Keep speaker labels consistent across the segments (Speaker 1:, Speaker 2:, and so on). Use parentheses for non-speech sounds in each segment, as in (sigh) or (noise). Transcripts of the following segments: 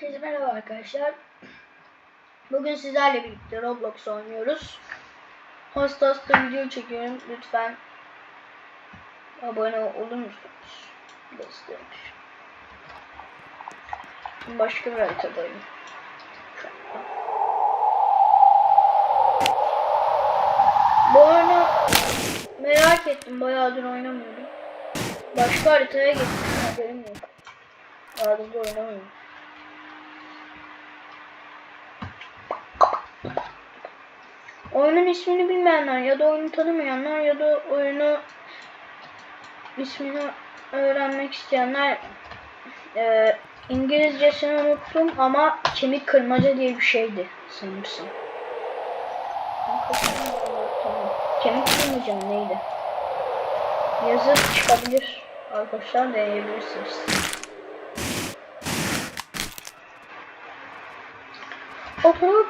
Speaker 1: Herkese merhaba arkadaşlar. Bugün sizlerle birlikte Roblox oynuyoruz. Hasta video çekiyorum. Lütfen abone olur musunuz? Göstermiş. Başka bir haritadayım. Bu oyunu merak ettim. Bayağıdır oynamıyordum. Başka haritaya gittim. Haberim yok. Da oynamıyorum. Oyunun ismini bilmeyenler ya da oyunu tanımayanlar ya da oyunu ismini öğrenmek isteyenler e, İngilizcesini unuttum ama kemik kırmaca diye bir şeydi. Tamam. Kemik kırmaca neydi? Yazıp çıkabilir. Arkadaşlar deneyebilirsiniz. Oturup.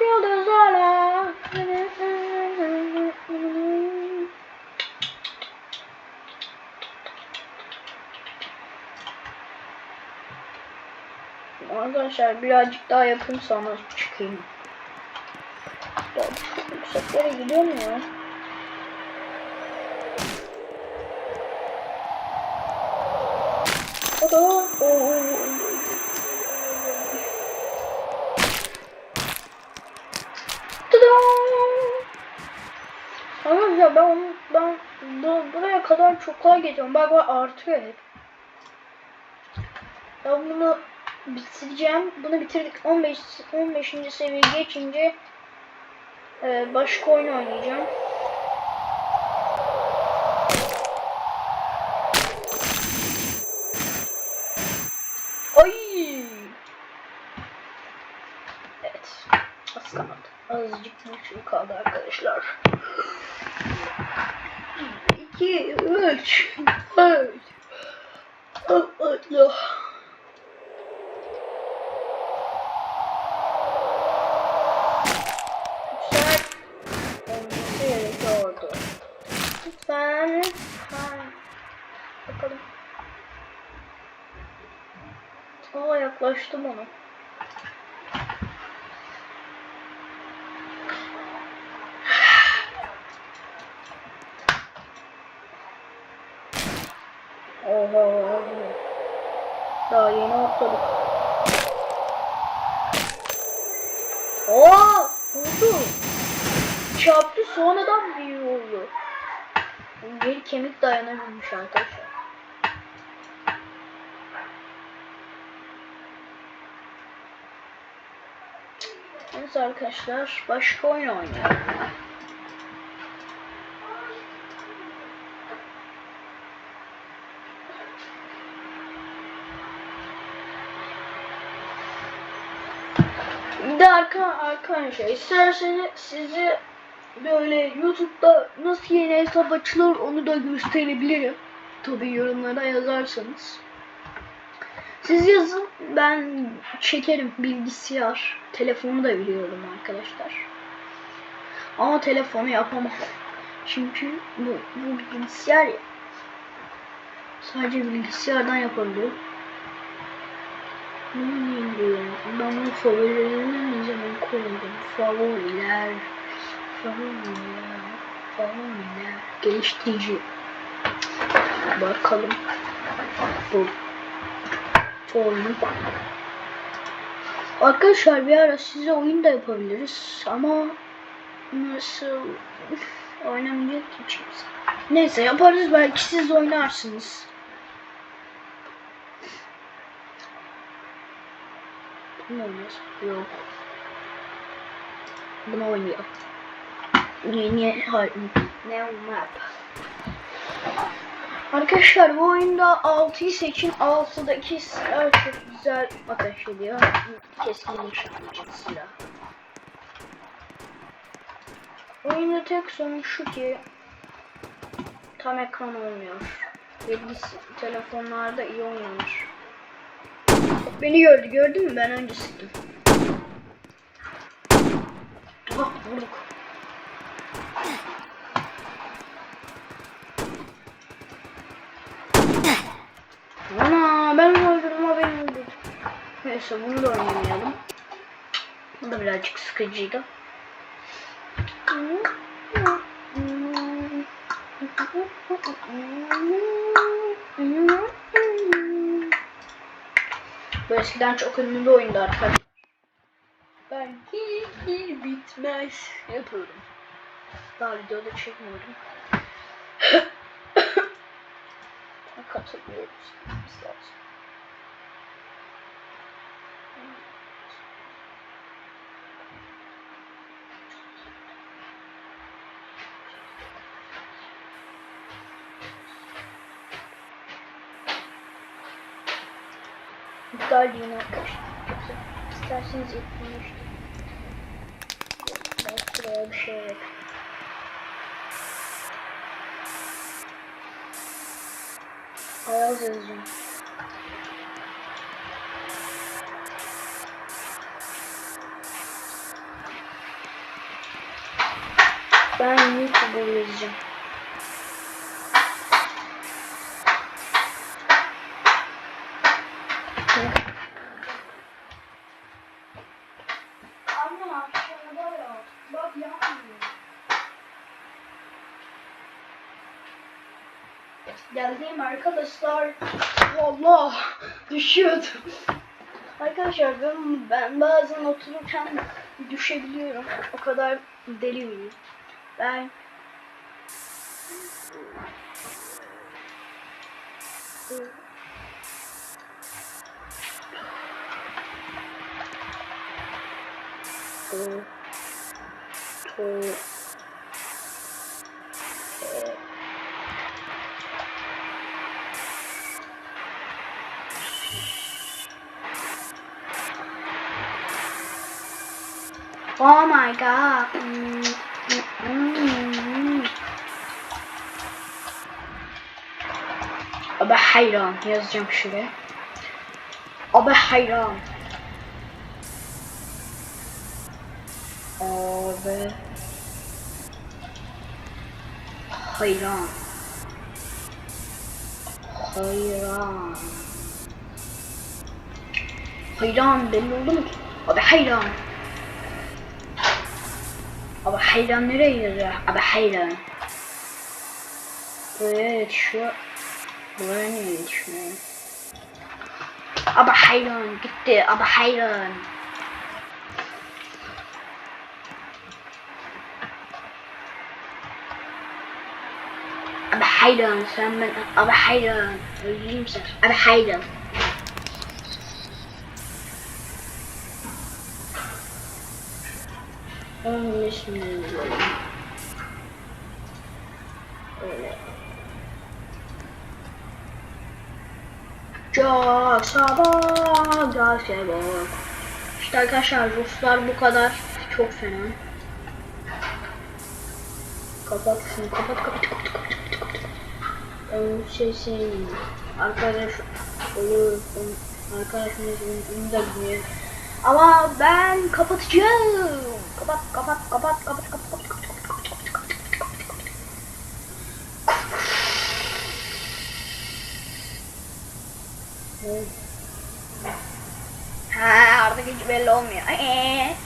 Speaker 1: Arkadaşlar birazcık daha yapın sonra çıkayım. Yükseklere gidiyor mu ya? Kadar çoklar geçiyorum. Bak bak artıyor hep. Ben bunu bitireceğim. Bunu bitirdik. 15 15. seviye geçince e, başka oyun oynayacağım. Ay! Evet. Az kaldı. Azıcık bir şey kaldı arkadaşlar. 2, 3, 4. Allah. Güzel. Olması gerekiyordu. Lütfen. Bakalım. Aa yaklaştım ona. Oha. Daha yeni atladık. Aa! Oldu. Çarptı sonradan büyük oldu. Bir kemik dayanabilmiş arkadaşlar. Neyse arkadaşlar başka oyun oynayalım. De arka arkadaşlar isterseniz sizi böyle YouTube'da nasıl yeni hesap açılır onu da gösterebilirim. Tabi yorumlara yazarsanız. Siz yazın ben çekerim bilgisayar. Telefonu da biliyorum arkadaşlar. Ama telefonu yapamam. Çünkü bu, bu bilgisayar ya. Sadece bilgisayardan yapabiliyor. Bileyim ben bunu favorilerine ne zaman koydum? Favoriler, favoriler, favoriler, geliştirici. Bakalım. Bu formu. Arkadaşlar bir ara size oyun da yapabiliriz ama nasıl oynamayacak ki kimse. Neyse yaparız belki siz oynarsınız. Bunu oynuyoruz. Yok. Bunu oynuyor. Yeni. Ne map. Arkadaşlar bu oyunda 6'yı seçin. 6'daki silah çok güzel ateş ediyor. Keskin nişancı silah. Oyunda tek sorun şu ki tam ekran olmuyor. Bilgisi telefonlarda iyi oynanır. Beni gördü gördün mü? Ben önce sıktım. Ah vurduk. Ana ben öldürdüm o beni öldürdü. Neyse bunu da oynamayalım. Bu da birazcık sıkıcıydı. Bu eskiden çok ünlü bir oyundu arkadaşlar. Ben hiç, bitmez yapıyorum. Daha videoda çekmiyorum. (coughs) Katılıyoruz. Biz lazım. İptal deyin arkadaşlar. Yoksa isterseniz. Belki buraya bir şey yok. Ayaz yazacağım. Ben YouTube'a yazacağım. Anne aşağıda ya. Bak yanmıyor. Geldim arkadaşlar. Allah düşüyordum. Arkadaşlar ben, ben bazen otururken düşebiliyorum. O kadar deli miyim? Ben to Oh my god. Mm, mm, mm. Abi hayran yazacağım şuraya. Abi hayran. Abi hayran. Hayran. Hayran belli oldu mu ki? Abi hayran. Abi hayran nereye yazıyor? Abi hayran. Buraya yetişiyor. Buraya niye yetişmiyor? Abi hayran gitti. Abi hayran. Abi hayran sen ben. Abi hayran. Öldüreyim sen. Onun ismini yazalım. Öyle. Çok sabah gelse bak. İşte arkadaşlar Ruslar bu kadar çok fena. Kapat şunu kapat kapat kapat kapat kapat kapat. Ben şey sevmiyorum. Arkadaş olur. Arkadaşımız onu da bilmiyor. Ama ben kapatacağım. Kapat kapat kapat kapat kapat kapat kapat kapat kapat kapat kapat Ha artık hiç belli olmuyor. Ee.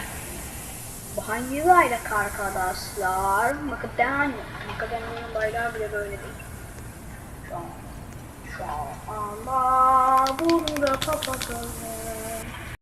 Speaker 1: Bu hangi bayrak arkadaşlar? Makedonya. Makedonya'nın bayrağı bile böyle değil. Şu an. Şu anda burada kapatalım.